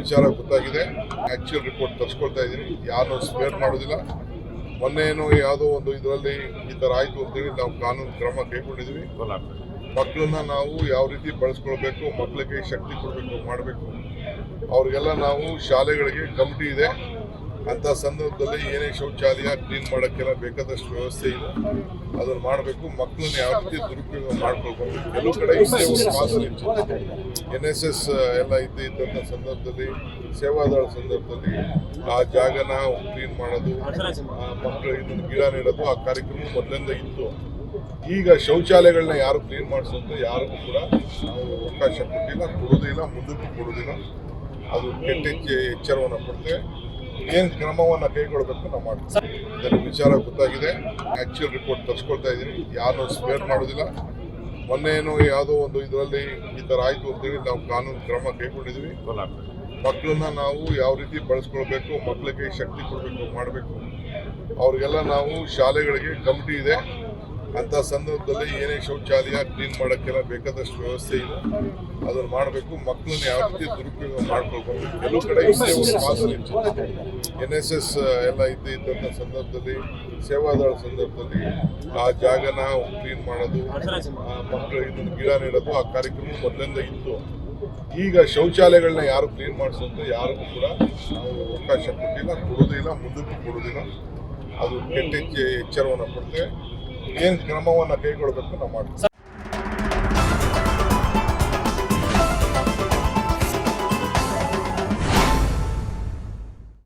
ವಿಚಾರ ಗೊತ್ತಾಗಿದೆ. Actual report ತರಿಸ್ಕೊಳ್ತಾ ಇದ್ದೀನಿ. ಯಾರು ಸ್ಪೇರ್ ಮಾಡೋದಿಲ್ಲ. ಮೊನ್ನೆ ಏನೋ ಯಾವುದೋ ಒಂದು ಇದರಲ್ಲಿ ಈ ಥರ ಆಯಿತು ಅಂತೇಳಿ ನಾವು ಕಾನೂನು ಕ್ರಮ ಕೈಗೊಂಡಿದ್ವಿ ಮಕ್ಕಳನ್ನ ನಾವು ಯಾವ ರೀತಿ ಬಳಸ್ಕೊಳ್ಬೇಕು ಮಕ್ಕಳಿಗೆ ಶಕ್ತಿ ಕೊಡಬೇಕು, ಮಾಡಬೇಕು. ಅವ್ರಿಗೆಲ್ಲ ನಾವು ಶಾಲೆಗಳಿಗೆ ಕಮಿಟಿ ಇದೆ. ಅಂಥ ಸಂದರ್ಭದಲ್ಲಿ ಏನೇ ಶೌಚಾಲಯ ಕ್ಲೀನ್ ಮಾಡೋಕ್ಕೆಲ್ಲ ಬೇಕಾದಷ್ಟು ವ್ಯವಸ್ಥೆ ಇದೆ. ಅದನ್ನು ಮಾಡಬೇಕು. ಮಕ್ಕಳನ್ನ ಯಾವ ರೀತಿ ದುರುಪಯೋಗ ಮಾಡ್ಕೊಳ್ಬೇಕು. ಕೆಲವು ಕಡೆ ಎನ್ ಎಸ್ ಎಸ್ ಎಲ್ಲ ಇದ್ದು ಇದ್ದಂಥ ಸಂದರ್ಭದಲ್ಲಿ, ಸೇವಾದಳ ಸಂದರ್ಭದಲ್ಲಿ ಆ ಜಾಗನ ಕ್ಲೀನ್ ಮಾಡೋದು, ಆ ಮಕ್ಕಳು ಇದನ್ನು ಗಿಡ ನೀಡೋದು, ಆ ಕಾರ್ಯಕ್ರಮ ಮೊದಲಿಂದ ಇತ್ತು. ಈಗ ಶೌಚಾಲಯಗಳನ್ನ ಯಾರು ಕ್ಲೀನ್ ಮಾಡಿಸೋದು ಯಾರಿಗೂ ಕೂಡ ಅವಕಾಶ ಕೊಟ್ಟಿಲ್ಲ, ಕೊಡೋದಿಲ್ಲ, ಮುಂದಕ್ಕೆ ಕೊಡೋದಿಲ್ಲ. ಅದು ಕೆಟ್ಟ ಎಚ್ಚ- ಎಚ್ಚರವನ್ನು ಕೊಡ್ತೇವೆ. ಏನು ಕ್ರಮವನ್ನು ಕೈಗೊಳ್ಳಬೇಕು ನಾವು ಮಾಡ್ತೀವಿ. ಇದರ ವಿಚಾರ ಗೊತ್ತಾಗಿದೆ. ಆ್ಯಕ್ಚುಯಲ್ ರಿಪೋರ್ಟ್ ತರಿಸ್ಕೊಳ್ತಾ ಇದ್ದೀನಿ ಯಾರು ಸ್ಪೇರ್ ಮಾಡೋದಿಲ್ಲ. ಮೊನ್ನೆ ಏನೋ ಯಾವುದೋ ಒಂದು ಇದರಲ್ಲಿ ಈ ಥರ ಆಯಿತು ಅಂತೇಳಿ ನಾವು ಕಾನೂನು ಕ್ರಮ ಕೈಗೊಂಡಿದ್ವಿ ಮಕ್ಕಳನ್ನ ನಾವು ಯಾವ ರೀತಿ ಬಳಸ್ಕೊಳ್ಬೇಕು, ಮಕ್ಕಳಿಗೆ ಶಕ್ತಿ ಕೊಡಬೇಕು, ಮಾಡಬೇಕು, ಅವ್ರಿಗೆಲ್ಲ ನಾವು ಶಾಲೆಗಳಿಗೆ ಕಮಿಟಿ ಇದೆ. ಅಂಥ ಸಂದರ್ಭದಲ್ಲಿ ಏನೇ ಶೌಚಾಲಯ ಕ್ಲೀನ್ ಮಾಡೋಕ್ಕೆಲ್ಲ ಬೇಕಾದಷ್ಟು ವ್ಯವಸ್ಥೆ ಇಲ್ಲ ಅದನ್ನು ಮಾಡಬೇಕು. ಮಕ್ಕಳನ್ನ ಯಾವ ರೀತಿ ದುರುಪಯೋಗ ಮಾಡ್ಕೊಳ್ಬಾರ್ದು ಕೆಲವು ಕಡೆ ಎನ್ ಎಸ್ ಎಸ್ ಎಲ್ಲ ಇದ್ದು ಇದ್ದಂಥ ಸಂದರ್ಭದಲ್ಲಿ, ಸೇವಾದಾಳ ಸಂದರ್ಭದಲ್ಲಿ ಆ ಜಾಗನ ಕ್ಲೀನ್ ಮಾಡೋದು ಮಕ್ಕಳು ಇದನ್ನು ಗಿಡ ನೀಡೋದು, ಆ ಕಾರ್ಯಕ್ರಮ ಮೊದಲಿಂದ ಇತ್ತು. ಈಗ ಶೌಚಾಲಯಗಳನ್ನ ಯಾರು ಕ್ಲೀನ್ ಮಾಡಿಸೋದು ಯಾರಿಗೂ ಕೂಡ ಅವಕಾಶ ಕೊಟ್ಟಿಲ್ಲ ಕೊಡೋದಿಲ್ಲ ಮುಂದಕ್ಕೂ ಕೊಡೋದಿಲ್ಲ. ಅದು ಕೆಟ್ಟ ಎಚ್ಚ- ಎಚ್ಚರವನ್ನು ಕೊಡ್ತೇವೆ. ಏನು ಕ್ರಮವನ್ನು ಕೈಗೊಳ್ಳಬೇಕು ನಾವು ಮಾಡ್ತೀವಿ